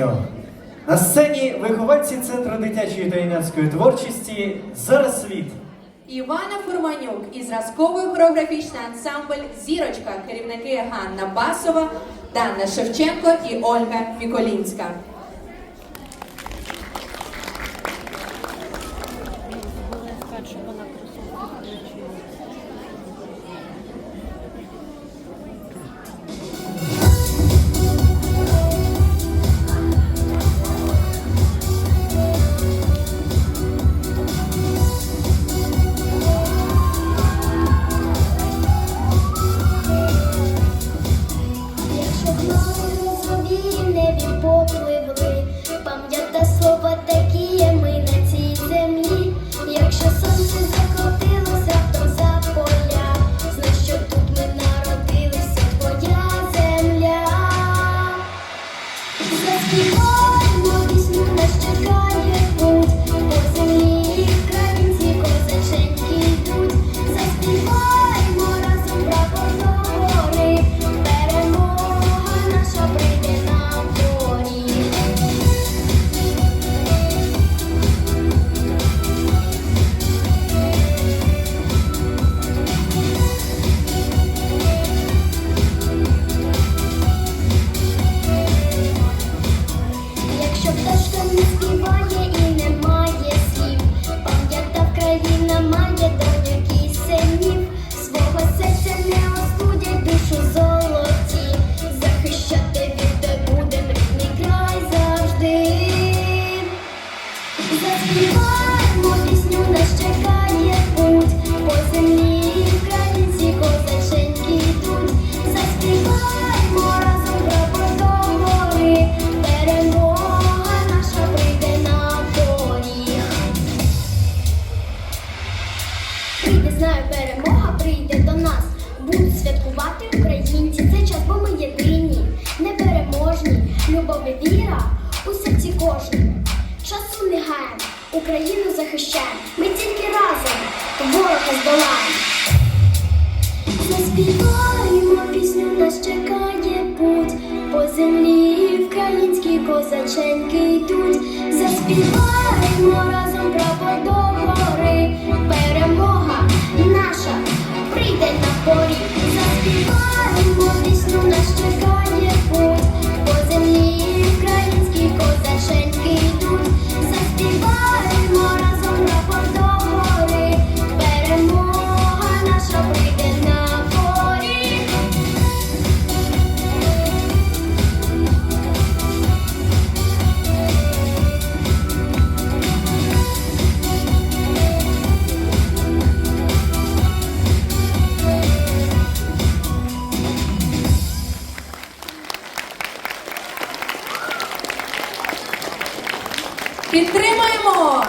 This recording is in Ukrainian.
пісню. На сцені вихованці Центру дитячої та юнацької творчості зараз світ. Івана Фурманюк і зразковий хореографічний ансамбль Зірочка, керівники Ганна Басова, Дана Шевченко і Ольга Міколінська. 播。Пісню, нас путь, по землі українці козаченьки йдуть. Заспіваємо разом прапор до гори, перемога наша прийде на перемога прийде до нас. Будуть святкувати українці. Україну захищаємо. Ми тільки разом ворога здолаємо. Заспіваємо пісню, нас чекає путь. По землі українські козаченьки йдуть. Заспіваємо разом Заспіваємо Підтримаємо!